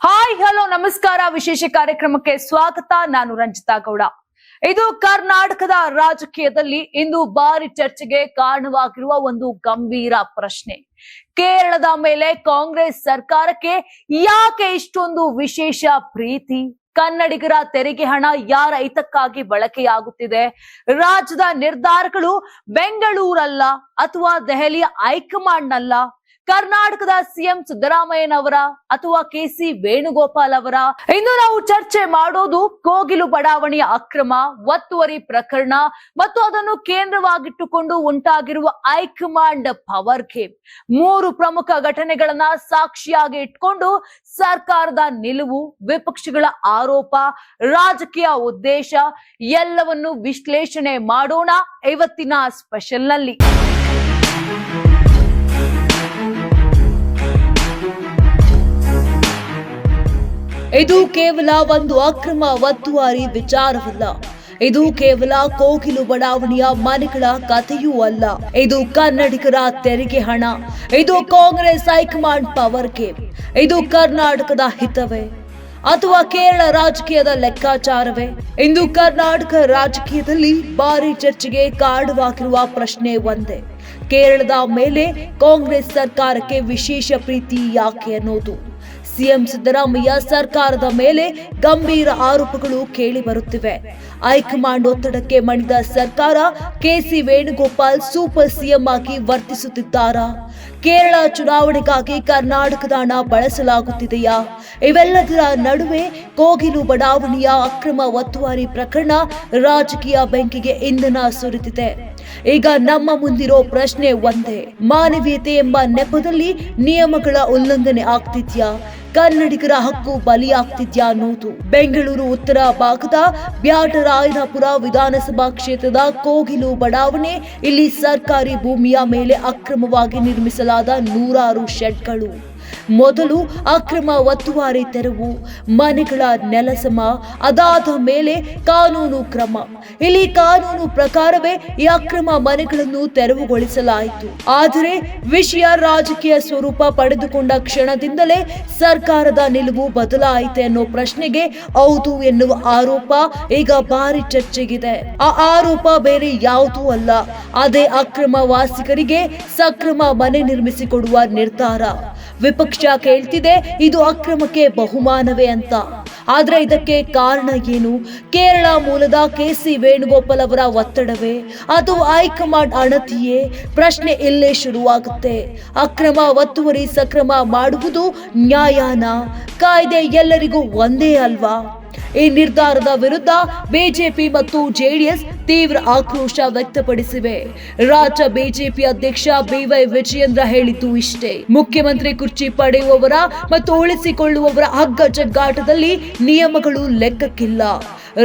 Hi, hello, ನಮಸ್ಕಾರ. ವಿಶೇಷ ಕಾರ್ಯಕ್ರಮಕ್ಕೆ ಸ್ವಾಗತ. ನಾನು ರಂಜಿತಾ ಗೌಡ. ಇದು ಕರ್ನಾಟಕದ ರಾಜಕೀಯದಲ್ಲಿ ಇಂದು ಭಾರಿ ಚರ್ಚೆಗೆ ಕಾರಣವಾಗಿರುವ ಒಂದು ಗಂಭೀರ ಪ್ರಶ್ನೆ. ಕೇರಳದ ಮೇಲೆ ಕಾಂಗ್ರೆಸ್ ಸರ್ಕಾರಕ್ಕೆ ಯಾಕೆ ಇಷ್ಟೊಂದು ವಿಶೇಷ ಪ್ರೀತಿ? ಕನ್ನಡಿಗರ ತೆರಿಗೆ ಹಣ ಯಾರ ಹಿತಕ್ಕಾಗಿ ಬಳಕೆಯಾಗುತ್ತಿದೆ? ರಾಜ್ಯದ ನಿರ್ಧಾರಗಳು ಬೆಂಗಳೂರಲ್ಲ ಅಥವಾ ದೆಹಲಿಯ ಹೈಕಮಾಂಡ್ನಲ್ಲ? ಕರ್ನಾಟಕದ ಸಿಎಂ ಸಿದ್ದರಾಮಯ್ಯನವರ ಅಥವಾ ಕೆ ಸಿ ವೇಣುಗೋಪಾಲ್ ಅವರ? ಇನ್ನು ನಾವು ಚರ್ಚೆ ಮಾಡೋದು ಕೋಗಿಲು ಬಡಾವಣೆಯ ಅಕ್ರಮ, ಒತ್ತುವರಿ ಪ್ರಕರಣ ಮತ್ತು ಅದನ್ನು ಕೇಂದ್ರವಾಗಿಟ್ಟುಕೊಂಡು ಉಂಟಾಗಿರುವ ಹೈಕಮಾಂಡ್ ಪವರ್ ಗೇಮ್. ಮೂರು ಪ್ರಮುಖ ಘಟನೆಗಳನ್ನ ಸಾಕ್ಷಿಯಾಗಿ ಇಟ್ಕೊಂಡು ಸರ್ಕಾರದ ನಿಲುವು, ವಿಪಕ್ಷಗಳ ಆರೋಪ, ರಾಜಕೀಯ ಉದ್ದೇಶ, ಎಲ್ಲವನ್ನು ವಿಶ್ಲೇಷಣೆ ಮಾಡೋಣ ಇವತ್ತಿನ ಸ್ಪೆಷಲ್ನಲ್ಲಿ. ಇದು ಕೇವಲ ಒಂದು ಅಕ್ರಮ ಒತ್ತುವಾರಿ ವಿಚಾರವಲ್ಲ. ಇದು ಕೇವಲ ಕೋಗಿಲು ಬಡಾವಣೆಯ ಮನೆಗಳ ಕಥೆಯೂ ಅಲ್ಲ. ಇದು ಕನ್ನಡಿಗರ ತೆರಿಗೆ ಹಣ. ಇದು ಕಾಂಗ್ರೆಸ್ ಹೈಕಮಾಂಡ್ ಪವರ್ ಗೇಮ್. ಇದು ಕರ್ನಾಟಕದ ಹಿತವೇ. ಅಥವಾ ಕೇರಳ ರಾಜಕೀಯದ ಲೆಕ್ಕಾಚಾರವೇ. ಇಂದು ಕರ್ನಾಟಕ ರಾಜಕೀಯದಲ್ಲಿ ಭಾರಿ ಚರ್ಚೆಗೆ ಕಾರಣವಾಗಿರುವ ಪ್ರಶ್ನೆ ಒಂದೇ. ಕೇರಳದ ಮೇಲೆ ಕಾಂಗ್ರೆಸ್ ಸರ್ಕಾರಕ್ಕೆ ವಿಶೇಷ ಪ್ರೀತಿ ಯಾಕೆ ಅನ್ನೋದು. ಸಿಎಂ ಸಿದ್ದರಾಮಯ್ಯ ಸರ್ಕಾರದ ಮೇಲೆ ಗಂಭೀರ ಆರೋಪಗಳು ಕೇಳಿ ಬರುತ್ತಿವೆ. ಹೈಕಮಾಂಡ್ ಒತ್ತಡಕ್ಕೆ ಮಣಿದ ಸರ್ಕಾರ ಕೆಸಿ ವೇಣುಗೋಪಾಲ್ ಸೂಪರ್ ಸಿಎಂ ಆಗಿ ವರ್ತಿಸುತ್ತಿದ್ದಾರಾ? ಕೇರಳ ಚುನಾವಣೆಗಾಗಿ ಕರ್ನಾಟಕದ ಹಣ ಬಳಸಲಾಗುತ್ತಿದೆಯಾ? ಇವೆಲ್ಲದರ ನಡುವೆ ಕೋಗಿಲು ಬಡಾವಣೆಯ ಅಕ್ರಮ ಒತ್ತುವರಿ ಪ್ರಕರಣ ರಾಜಕೀಯ ಬೆಂಕಿಗೆ ಇಂಧನ ಸುರಿದಿದೆ. ಈಗ ನಮ್ಮ ಮುಂದಿರೋ ಪ್ರಶ್ನೆ ಒಂದೇ. ಮಾನವೀಯತೆ ಎಂಬ ನೆಪದಲ್ಲಿ ನಿಯಮಗಳ ಉಲ್ಲಂಘನೆ ಆಗ್ತಿದ್ಯಾ? ಕನ್ನಡಿಗರ ಹಕ್ಕು ಬಲಿಯಾಗ್ತಿದ್ಯಾ ಅನ್ನೋದು. ಬೆಂಗಳೂರು, ಉತ್ತರ ಭಾಗದ ಬ್ಯಾಟರಾಯನಪುರ ವಿಧಾನಸಭಾ ಕ್ಷೇತ್ರದ ಕೋಗಿಲು ಬಡಾವಣೆ, ಇಲ್ಲಿ ಸರ್ಕಾರಿ ಭೂಮಿಯ ಮೇಲೆ ಅಕ್ರಮವಾಗಿ ನಿರ್ಮಿಸಲಾದ ನೂರಾರು ಶೆಡ್ಗಳು. ಮೊದಲು ಅಕ್ರಮ ಒತ್ತುವಾರಿ ತೆರವು, ಮನೆಗಳ ನೆಲಸಮ, ಅದಾದ ಮೇಲೆ ಕಾನೂನು ಕ್ರಮ. ಇಲ್ಲಿ ಕಾನೂನು ಪ್ರಕಾರವೇ ಈ ಅಕ್ರಮ ಮನೆಗಳನ್ನು ತೆರವುಗೊಳಿಸಲಾಯಿತು. ಆದರೆ ವಿಷಯ ರಾಜಕೀಯ ಸ್ವರೂಪ ಪಡೆದುಕೊಂಡ ಕ್ಷಣದಿಂದಲೇ ಸರ್ಕಾರದ ನಿಲುವು ಬದಲಾಯಿತೆ ಅನ್ನೋ ಪ್ರಶ್ನೆಗೆ ಹೌದು ಎನ್ನುವ ಆರೋಪ ಈಗ ಭಾರಿ ಚರ್ಚೆಗಿದೆ. ಆ ಆರೋಪ ಬೇರೆ ಯಾವುದೂ ಅಲ್ಲ. ಅದೇ ಅಕ್ರಮ ವಾಸಿಗರಿಗೆ ಸಕ್ರಮ ಮನೆ ನಿರ್ಮಿಸಿಕೊಡುವ ನಿರ್ಧಾರ. ವಿಪಕ್ಷ ಕೇಳ್ತಿದೆ, ಇದು ಅಕ್ರಮಕ್ಕೆ ಬಹುಮಾನವೇ ಅಂತ. ಆದರೆ ಇದಕ್ಕೆ ಕಾರಣ ಏನು? ಕೇರಳ ಮೂಲದ ಕೆಸಿ ವೇಣುಗೋಪಾಲ್ ಅವರ ಒತ್ತಡವೇ? ಅದು ಹೈಕಮಾಂಡ್ ಅಣತಿಯೇ? ಪ್ರಶ್ನೆ ಇಲ್ಲೇ ಶುರುವಾಗುತ್ತೆ? ಅಕ್ರಮ ಒತ್ತುವರಿ ಸಕ್ರಮ ಮಾಡುವುದು ನ್ಯಾಯಾನ? ಕಾಯ್ದೆ ಎಲ್ಲರಿಗೂ ಒಂದೇ ಅಲ್ವಾ? ಈ ನಿರ್ಧಾರದ ವಿರುದ್ಧ ಬಿಜೆಪಿ ಮತ್ತು ಜೆಡಿಎಸ್ ತೀವ್ರ ಆಕ್ರೋಶ ವ್ಯಕ್ತಪಡಿಸಿವೆ. ರಾಜ್ಯ ಬಿಜೆಪಿ ಅಧ್ಯಕ್ಷ ಬಿವೈ ವಿಜಯೇಂದ್ರ ಹೇಳಿತು ಇಷ್ಟೇ. ಮುಖ್ಯಮಂತ್ರಿ ಕುರ್ಚಿ ಪಡೆಯುವವರ ಮತ್ತು ಉಳಿಸಿಕೊಳ್ಳುವವರ ಹಗ್ಗ ಜಗ್ಗಾಟದಲ್ಲಿ ನಿಯಮಗಳು ಲೆಕ್ಕಕ್ಕಿಲ್ಲ.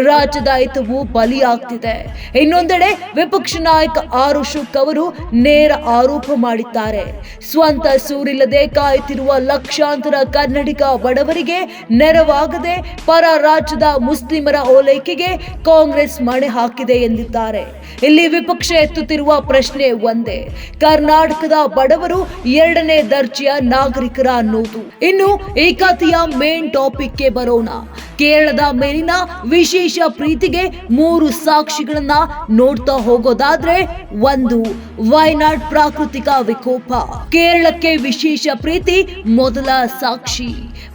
ರಾಜ್ಯದ ಹಿತವು ಬಲಿಯಾಗ್ತಿದೆ. ಇನ್ನೊಂದೆಡೆ ವಿಪಕ್ಷ ನಾಯಕ ಆರು ಶುಕ್ ಅವರು ನೇರ ಆರೋಪ ಮಾಡಿದ್ದಾರೆ. ಸ್ವಂತ ಸೂರಿಲ್ಲದೆ ಕಾಯುತ್ತಿರುವ ಲಕ್ಷಾಂತರ ಕನ್ನಡಿಗ ಬಡವರಿಗೆ ನೆರವಾಗದೆ ಪರ ರಾಜ್ಯದ ಮುಸ್ಲಿಮರ ಓಲೈಕೆಗೆ ಕಾಂಗ್ರೆಸ್ ಮಣೆ ಹಾಕಿದೆ ಎಂದಿದ್ದಾರೆ ಇಲ್ಲಿ ವಿಪಕ್ಷ ಎತ್ತುತ್ತಿರುವ ಪ್ರಶ್ನೆ ಒಂದೇ. ಕರ್ನಾಟಕದ ಬಡವರು ಎರಡನೇ ದರ್ಜೆಯ ನಾಗರಿಕರ ಅನ್ನೋದು ಇನ್ನು ಈ ಮೇನ್ ಟಾಪಿಕ್ಗೆ ಬರೋಣ. ಕೇರಳದ ಮೇಲಿನ ವಿಶೇಷ ಪ್ರೀತಿಗೆ ಮೂರು ಸಾಕ್ಷಿಗಳನ್ನ ನೋಡ್ತಾ ಹೋಗೋದಾದ್ರೆ ಒಂದು ವಯನಾಡ್ ಪ್ರಾಕೃತಿಕ ವಿಕೋಪ. ಕೇರಳಕ್ಕೆ ವಿಶೇಷ ಪ್ರೀತಿ ಮೊದಲ ಸಾಕ್ಷಿ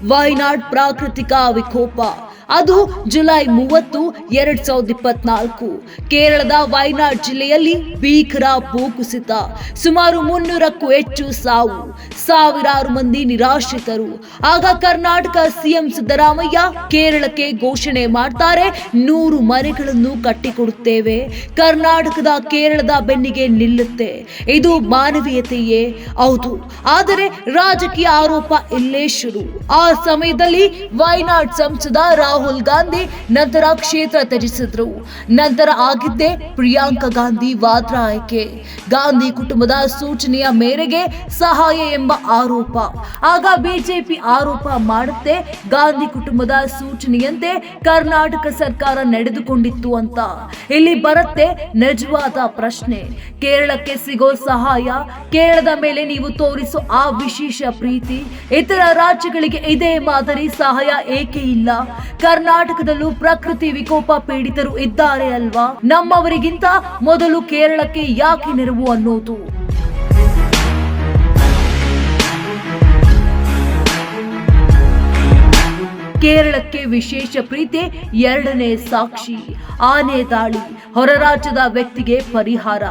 ವಯನಾಡ್ ಪ್ರಾಕೃತಿಕ ವಿಕೋಪ. ಅದು ಜುಲೈ ಮೂವತ್ತು, ಎರಡ್ ಸಾವಿರದ ಇಪ್ಪತ್ನಾಲ್ಕು. ಕೇರಳದ ವಯನಾಡ್ ಜಿಲ್ಲೆಯಲ್ಲಿ ಭೀಕರ ಭೂಕುಸಿತ ಸುಮಾರು ಮುನ್ನೂರಕ್ಕೂ ಹೆಚ್ಚು ಸಾವು. ಸಾವಿರಾರು ಮಂದಿ ನಿರಾಶ್ರಿತರು. ಆಗ ಕರ್ನಾಟಕ ಸಿಎಂ ಸಿದ್ದರಾಮಯ್ಯ ಕೇರಳಕ್ಕೆ ಘೋಷಣೆ ಮಾಡ್ತಾರೆ, ನೂರು ಮನೆಗಳನ್ನು ಕಟ್ಟಿಕೊಡುತ್ತೇವೆ. ಕರ್ನಾಟಕದ ಕೇರಳದ ಬೆನ್ನಿಗೆ ನಿಲ್ಲುತ್ತೆ. ಇದು ಮಾನವೀಯತೆಯೇ? ಹೌದು. ಆದರೆ ರಾಜಕೀಯ ಆರೋಪ ಇಲ್ಲೇ ಶುರು. ಆ ಸಮಯದಲ್ಲಿ ವಯನಾಡ್ ಸಂಸದ ರಾಹುಲ್ ರಾಹುಲ್ ಗಾಂಧಿ ನಂತರ ಕ್ಷೇತ್ರ ತ್ಯಜಿಸಿದ್ರು. ನಂತರ ಆಗಿದ್ದೇ ಪ್ರಿಯಾಂಕಾ ಗಾಂಧಿ ವಾದ್ರಾ ಆಯ್ಕೆ. ಗಾಂಧಿ ಕುಟುಂಬದ ಸೂಚನೆಯ ಮೇರೆಗೆ ಸಹಾಯ ಎಂಬ ಆರೋಪ. ಆಗ ಬಿಜೆಪಿ ಆರೋಪ ಮಾಡುತ್ತೆ, ಗಾಂಧಿ ಕುಟುಂಬದ ಸೂಚನೆಯಂತೆ ಕರ್ನಾಟಕ ಸರ್ಕಾರ ನಡೆದುಕೊಂಡಿತ್ತು ಅಂತ. ಇಲ್ಲಿ ಬರುತ್ತೆ ನಿಜವಾದ ಪ್ರಶ್ನೆ. ಕೇರಳಕ್ಕೆ ಸಿಗೋ ಸಹಾಯ, ಕೇರಳದ ಮೇಲೆ ನೀವು ತೋರಿಸೋ ಆ ವಿಶೇಷ ಪ್ರೀತಿ, ಇತರ ರಾಜ್ಯಗಳಿಗೆ ಇದೇ ಮಾದರಿ ಸಹಾಯ ಏಕೆ ಇಲ್ಲ? ಕರ್ನಾಟಕದಲ್ಲೂ ಪ್ರಕೃತಿ ವಿಕೋಪ ಪೀಡಿತರು ಇದ್ದಾರೆ ಅಲ್ವಾ? ನಮ್ಮವರಿಗಿಂತ ಮೊದಲು ಕೇರಳಕ್ಕೆ ಯಾಕೆ ನೆರವು ಅನ್ನೋದು? ಕೇರಳಕ್ಕೆ ವಿಶೇಷ ಪ್ರೀತಿ, ಎರಡನೇ ಸಾಕ್ಷಿ, ಆನೆ ದಾಳಿ. ಹೊರ ರಾಜ್ಯದ ವ್ಯಕ್ತಿಗೆ ಪರಿಹಾರ.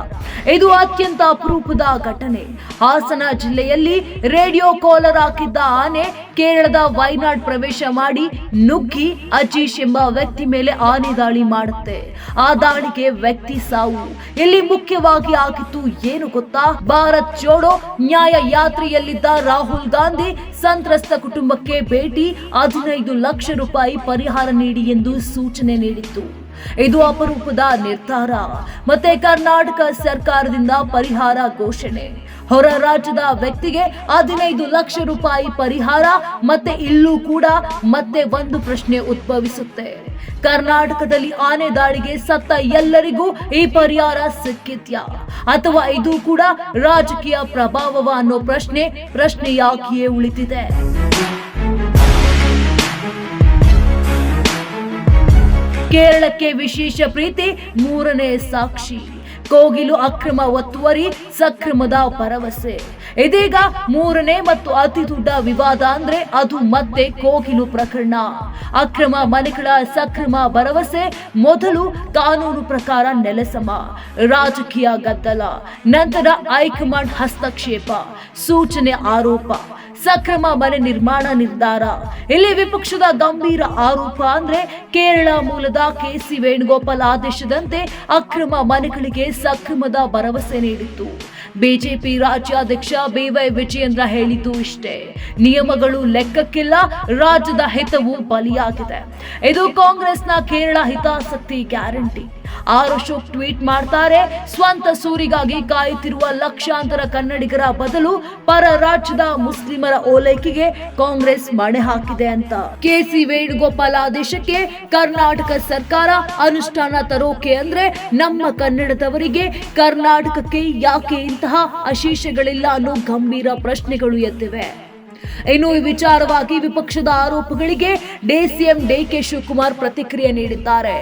ಇದು ಅತ್ಯಂತ ಅಪರೂಪದ ಘಟನೆ. ಹಾಸನ ಜಿಲ್ಲೆಯಲ್ಲಿ ರೇಡಿಯೋ ಕಾಲರ್ ಹಾಕಿದ್ದ ಆನೆ ಕೇರಳದ ವೈನಾಡ್ ಪ್ರವೇಶ ಮಾಡಿ ನುಗ್ಗಿ ಅಜೀಶ್ ಎಂಬ ವ್ಯಕ್ತಿ ಮೇಲೆ ಆನೆ ದಾಳಿ ಮಾಡುತ್ತೆ. ಆ ದಾಳಿಗೆ ವ್ಯಕ್ತಿ ಸಾವು. ಇಲ್ಲಿ ಮುಖ್ಯವಾಗಿ ಆಗಿತ್ತು ಏನು ಗೊತ್ತಾ? ಭಾರತ್ ಜೋಡೋ ನ್ಯಾಯ ಯಾತ್ರೆಯಲ್ಲಿದ್ದ ರಾಹುಲ್ ಗಾಂಧಿ ಸಂತ್ರಸ್ತ ಕುಟುಂಬಕ್ಕೆ ಭೇಟಿ, ಹದಿನೈದು ಲಕ್ಷ ರೂಪಾಯಿ ಪರಿಹಾರ ನೀಡಿ ಎಂದು ಸೂಚನೆ ನೀಡಿತ್ತು. ಇದು ಅಪರೂಪದ ನಿರ್ಧಾರ. ಮತ್ತೆ ಕರ್ನಾಟಕ ಸರ್ಕಾರದಿಂದ ಪರಿಹಾರ ಘೋಷಣೆ. ಹೊರ ರಾಜ್ಯದ ವ್ಯಕ್ತಿಗೆ ಹದಿನೈದು ಲಕ್ಷ ರೂಪಾಯಿ ಪರಿಹಾರ, ಮತ್ತೆ ಇಲ್ಲೂ ಕೂಡ ಮತ್ತೆ ಒಂದು ಪ್ರಶ್ನೆ ಉದ್ಭವಿಸುತ್ತೆ. ಕರ್ನಾಟಕದಲ್ಲಿ ಆನೆ ದಾಳಿಗೆ ಸತ್ತ ಎಲ್ಲರಿಗೂ ಈ ಪರಿಹಾರ ಸಿಕ್ಕಿತ್ಯಾ ಅಥವಾ ಇದು ಕೂಡ ರಾಜಕೀಯ ಪ್ರಭಾವವ ಅನ್ನೋ ಪ್ರಶ್ನೆ, ಪ್ರಶ್ನೆಯಾಗಿಯೇ ಉಳಿದಿದೆ. ಕೇರಳಕ್ಕೆ ವಿಶೇಷ ಪ್ರೀತಿ, ಮೂರನೇ ಸಾಕ್ಷಿ. ಕೋಗಿಲು ಅಕ್ರಮ ಒತ್ತುವರಿ, ಸಕ್ರಮದ ಭರವಸೆ. ಇದೀಗ ಮೂರನೇ ಮತ್ತು ಅತಿ ದೊಡ್ಡ ವಿವಾದ ಅಂದ್ರೆ ಅದು ಮತ್ತೆ ಕೋಗಿಲು ಪ್ರಕರಣ. ಅಕ್ರಮ ಮನೆಗಳ ಸಕ್ರಮ ಭರವಸೆ, ಮೊದಲು ಕಾನೂನು ಪ್ರಕಾರ ನೆಲಸಮ. ರಾಜಕೀಯ ಗದ್ದಲ. ನಂತರ ಹೈಕಮಾಂಡ್ ಹಸ್ತಕ್ಷೇಪ. ಸೂಚನೆ ಆರೋಪ. ಸಕ್ರಮ ಮನೆ ನಿರ್ಮಾಣ ನಿರ್ಧಾರ. ಇಲ್ಲಿ ವಿಪಕ್ಷದ ಗಂಭೀರ ಆರೋಪ ಅಂದ್ರೆ ಕೇರಳ ಮೂಲದ ಕೆಸಿ ವೇಣುಗೋಪಾಲ್ ಆದೇಶದಂತೆ ಅಕ್ರಮ ಮನೆಗಳಿಗೆ ಸಕ್ರಮದ ಭರವಸೆ ನೀಡಿತ್ತು. ಬಿಜೆಪಿ ರಾಜ್ಯಾಧ್ಯಕ್ಷ ಬಿವೈ ವಿಜಯೇಂದ್ರ ಹೇಳಿದ್ದು ಇಷ್ಟೇ. ನಿಯಮಗಳು ಲೆಕ್ಕಕ್ಕಿಲ್ಲ, ರಾಜ್ಯದ ಹಿತವು ಬಲಿಯಾಗಿದೆ. ಇದು ಕಾಂಗ್ರೆಸ್ನ ಕೇರಳ ಹಿತಾಸಕ್ತಿ ಗ್ಯಾರಂಟಿ. ಆರ್ ಅಶೋಕ್ ಟ್ವೀಟ್ ಮಾಡ್ತಾರೆ, ಸ್ವಂತ ಸೂರಿಗಾಗಿ ಕಾಯುತ್ತಿರುವ ಲಕ್ಷಾಂತರ ಕನ್ನಡಿಗರ ಬದಲು ಪರ ರಾಜ್ಯದ ಮುಸ್ಲಿಮರ ಓಲೈಕೆಗೆ ಕಾಂಗ್ರೆಸ್ ಮಣೆ ಹಾಕಿದೆ ಅಂತ. ಕೆಸಿ ವೇಣುಗೋಪಾಲ್ ಆದೇಶಕ್ಕೆ ಕರ್ನಾಟಕ ಸರ್ಕಾರ ಅನುಷ್ಠಾನ ತರೋಕೆ ಅಂದ್ರೆ ನಮ್ಮ ಕನ್ನಡದವರಿಗೆ ಕರ್ನಾಟಕಕ್ಕೆ ಯಾಕೆ ಇಂತಹ ಅಶೇಷಗಳಿಲ್ಲ ಅನ್ನೋ ಗಂಭೀರ ಪ್ರಶ್ನೆಗಳು ಎದ್ದಿವೆ. ಇನ್ನು ಈ ವಿಚಾರವಾಗಿ ವಿಪಕ್ಷದ ಆರೋಪಗಳಿಗೆ ಡಿಸಿಎಂ ಡಿಕೆ ಶಿವಕುಮಾರ್ ಪ್ರತಿಕ್ರಿಯೆ ನೀಡಿದ್ದಾರೆ.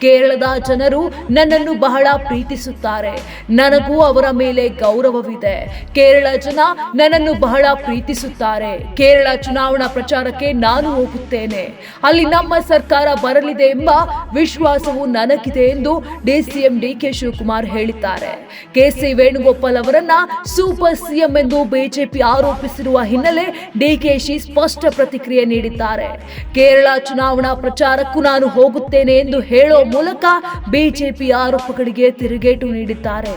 ಕೇರಳದ ಜನರು ನನ್ನನ್ನು ಬಹಳ ಪ್ರೀತಿಸುತ್ತಾರೆ. ನನಗೂ ಅವರ ಮೇಲೆ ಗೌರವವಿದೆ. ಕೇರಳ ಜನ ನನ್ನನ್ನು ಬಹಳ ಪ್ರೀತಿಸುತ್ತಾರೆ. ಕೇರಳ ಚುನಾವಣಾ ಪ್ರಚಾರಕ್ಕೆ ನಾನು ಹೋಗುತ್ತೇನೆ. ಅಲ್ಲಿ ನಮ್ಮ ಸರ್ಕಾರ ಬರಲಿದೆ ಎಂಬ ವಿಶ್ವಾಸವು ನನಗಿದೆ ಎಂದು ಡಿಸಿಎಂ ಡಿಕೆ ಶಿವಕುಮಾರ್ ಹೇಳಿದ್ದಾರೆ. ಕೆಸಿ ವೇಣುಗೋಪಾಲ್ ಅವರನ್ನ ಸೂಪರ್ ಸಿಎಂ ಎಂದು ಬಿಜೆಪಿ ಆರೋಪಿಸಿರುವ ಹಿನ್ನೆಲೆ ಡಿಕೆಶಿ ಸ್ಪಷ್ಟ ಪ್ರತಿಕ್ರಿಯೆ ನೀಡಿದ್ದಾರೆ. ಕೇರಳ ಚುನಾವಣಾ ಪ್ರಚಾರಕ್ಕೂ ನಾನು ಹೋಗುತ್ತೇನೆ ಎಂದು ಹೇಳೋ ಮೂಲಕ ಬಿಜೆಪಿ ಆರೋಪಗಳಿಗೆ ತಿರುಗೇಟು ನೀಡಿದ್ದಾರೆ.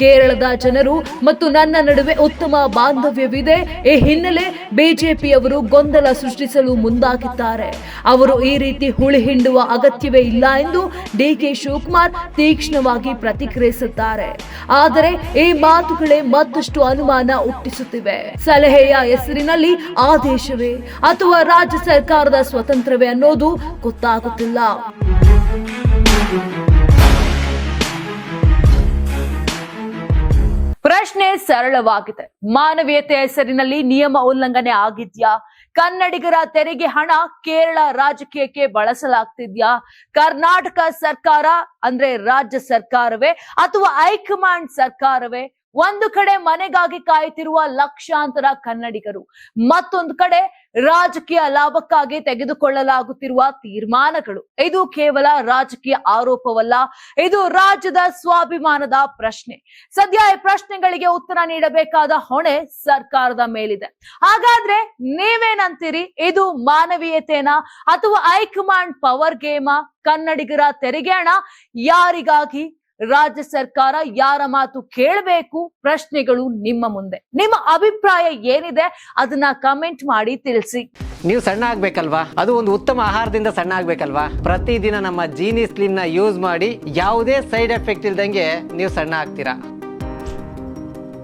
ಕೇರಳದ ಜನರು ಮತ್ತು ನನ್ನ ನಡುವೆ ಉತ್ತಮ ಬಾಂಧವ್ಯವಿದೆ. ಈ ಹಿನ್ನೆಲೆ ಬಿಜೆಪಿಯವರು ಗೊಂದಲ ಸೃಷ್ಟಿಸಲು ಮುಂದಾಗಿದ್ದಾರೆ. ಅವರು ಈ ರೀತಿ ಹುಳಿ ಹಿಂಡುವ ಅಗತ್ಯವೇ ಇಲ್ಲ ಎಂದು ಡಿಕೆ ಶಿವಕುಮಾರ್ ತೀಕ್ಷ್ಣವಾಗಿ ಪ್ರತಿಕ್ರಿಯಿಸುತ್ತಾರೆ ಆದರೆ ಈ ಮಾತುಗಳೇ ಮತ್ತಷ್ಟು ಅನುಮಾನ ಹುಟ್ಟಿಸುತ್ತಿವೆ. ಸಲಹೆಯ ಹೆಸರಿನಲ್ಲಿ ಆದೇಶವೇ ಅಥವಾ ರಾಜ್ಯ ಸರ್ಕಾರದ ಸ್ವತಂತ್ರವೇ ಅನ್ನೋದು ಗೊತ್ತಾಗುತ್ತಿಲ್ಲ. ಪ್ರಶ್ನೆ ಸರಳವಾಗಿದೆ. ಮಾನವೀಯತೆ ಹೆಸರಿನಲ್ಲಿ ನಿಯಮ ಉಲ್ಲಂಘನೆ ಆಗಿದ್ಯಾ? ಕನ್ನಡಿಗರ ತೆರಿಗೆ ಹಣ ಕೇರಳ ರಾಜಕೀಯಕ್ಕೆ ಬಳಸಲಾಗ್ತಿದ್ಯಾ? ಕರ್ನಾಟಕ ಸರ್ಕಾರ ಅಂದ್ರೆ ರಾಜ್ಯ ಸರ್ಕಾರವೇ ಅಥವಾ ಹೈಕಮಾಂಡ್ ಸರ್ಕಾರವೇ? ಒಂದು ಕಡೆ ಮನೆಗಾಗಿ ಕಾಯುತ್ತಿರುವ ಲಕ್ಷಾಂತರ ಕನ್ನಡಿಗರು, ಮತ್ತೊಂದು ಕಡೆ ರಾಜಕೀಯ ಲಾಭಕ್ಕಾಗಿ ತೆಗೆದುಕೊಳ್ಳಲಾಗುತ್ತಿರುವ ತೀರ್ಮಾನಗಳು. ಇದು ಕೇವಲ ರಾಜಕೀಯ ಆರೋಪವಲ್ಲ, ಇದು ರಾಜ್ಯದ ಸ್ವಾಭಿಮಾನದ ಪ್ರಶ್ನೆ. ಸದ್ಯ ಈ ಪ್ರಶ್ನೆಗಳಿಗೆ ಉತ್ತರ ನೀಡಬೇಕಾದ ಹೊಣೆ ಸರ್ಕಾರದ ಮೇಲಿದೆ. ಹಾಗಾದ್ರೆ ನೀವೇನಂತೀರಿ? ಇದು ಮಾನವೀಯತೆನಾ ಅಥವಾ ಹೈಕಮಾಂಡ್ ಪವರ್ ಗೇಮಾ? ಕನ್ನಡಿಗರ ತೆರಿಗೆ ಯಾರಿಗಾಗಿ? ರಾಜ್ಯ ಸರ್ಕಾರ ಯಾರ ಮಾತು ಕೇಳಬೇಕು? ಪ್ರಶ್ನೆಗಳು ನಿಮ್ಮ ಮುಂದೆ. ನಿಮ್ಮ ಅಭಿಪ್ರಾಯ ಏನಿದೆ? ಅದನ್ನ ಕಮೆಂಟ್ ಮಾಡಿ ತಿಳಿಸಿ. ನೀವು ಸಣ್ಣ ಆಗ್ಬೇಕಲ್ವಾ? ಅದು ಒಂದು ಉತ್ತಮ ಆಹಾರದಿಂದ ಸಣ್ಣ ಆಗ್ಬೇಕಲ್ವಾ? ಪ್ರತಿದಿನ ನಮ್ಮ ಜೀನಿ ಸ್ಲಿಮ್ನ ಯೂಸ್ ಮಾಡಿ ಯಾವುದೇ ಸೈಡ್ ಎಫೆಕ್ಟ್ ಇಲ್ದಂಗೆ ನೀವು ಸಣ್ಣ ಆಗ್ತೀರಾ?